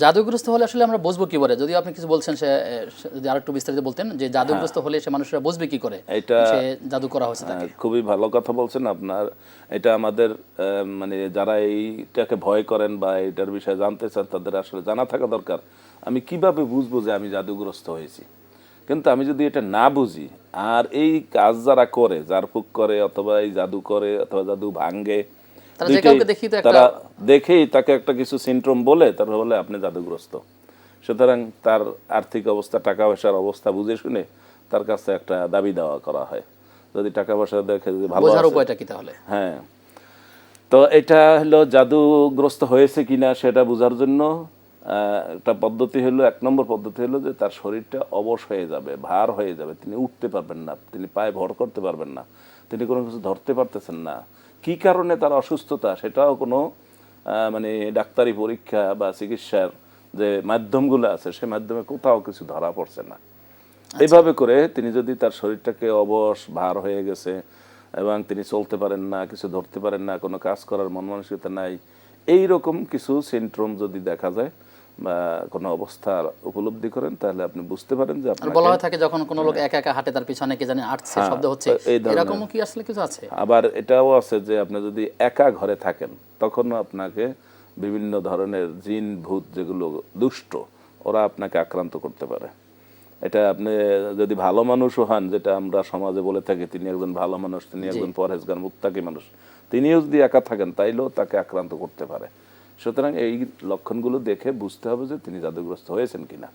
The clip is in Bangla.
জাদুগ্রস্ত হলে আসলে আমরা বুঝব কি করে? যদি আপনি কিছু বলছেন সে যদি আরেকটু বিস্তারিত বলতেন যে জাদুগ্রস্ত হলে সে মানুষরা বুঝবে কি করে? এটা- সে জাদু করা হয়েছে তাকে। হ্যাঁ, খুবই ভালো কথা বলছেন আপনার। এটা আমাদের মানে যারা এইটাকে ভয় করেন বা এটার বিষয়ে জানতে চান তাদের আসলে জানা থাকা দরকার। আমি কীভাবে বুঝব যে আমি জাদুগ্রস্ত হয়েছি? কিন্তু আমি যদি এটা না বুঝি আর এই কাজ যারা করে জারফুক করে অথবা এই জাদু করে অথবা জাদু ভাঙ্গে তারা যে কাউকে দেখি তো একটা- দেখেই তাকে একটা কিছু সিনড্রোম বলে তারপর বলে আপনি জাদুগ্রস্ত। সুতরাং তার আর্থিক অবস্থা টাকা পয়সার অবস্থা বুঝে শুনে তার কাছে একটা দাবি দেওয়া করা হয়। যদি টাকা পয়সা দেখে যদি ভালো বোঝার উপায়টা কি তাহলে? হ্যাঁ। তো এটা হলো জাদুগ্রস্ত হয়েছে কিনা সেটা বোঝার জন্য আহ, একটা পদ্ধতি হলো এক নম্বর পদ্ধতি হলো যে তার শরীরটা অবশ হয়ে যাবে ভার হয়ে যাবে। তিনি উঠতে পারবেন না তিনি পায়ে ভর করতে পারবেন না তিনি কোনো কিছু ধরতে পারতেছেন না। কি কারণে তার অসুস্থতা? সেটাও কোনো মানে ডাক্তারি পরীক্ষা বা চিকিৎসার যে মাধ্যমগুলো আছে সে মাধ্যমে কোথাও কিছু ধরা পড়ছে না। এইভাবে করে তিনি যদি তার শরীরটাকে অবশ ভার হয়ে গেছে এবং তিনি চলতে পারেন না কিছু ধরতে পারেন না কোনো কাজ করার মন মানসিকতা নাই এই রকম কিছু সিনড্রোম যদি দেখা যায় কোনো অবস্থার উপলব্ধি করেন তাহলে আপনি বুঝতে পারেন যে আপনার বলা হয়ে থাকে যখন কোনো লোক একা একা হাঁটে তার পিছনে কে জানে আটছে শব্দ হচ্ছে। হ্যাঁ, এই ধরনের- এরকমও কি আসলে কিছু আছে? আবার এটাও আছে যে আপনি যদি একা ঘরে থাকেন তখনও আপনাকে বিভিন্ন ধরনের জিন ভূত যেগুলো দুষ্ট ওরা আপনাকে আক্রান্ত করতে পারে। এটা আপনি যদি ভালো মানুষও হন যেটা আমরা সমাজে বলে থাকি তিনি একজন ভালো মানুষ তিনি একজন পরহেজগার মুক্তাকি মানুষ তিনিও যদি একা থাকেন তাইলেও তাকে আক্রান্ত করতে পারে। সুতরাং এই লক্ষণগুলো দেখে বুঝতে হবে যে তিনি জাদুগ্রস্ত হয়েছেন কিনা।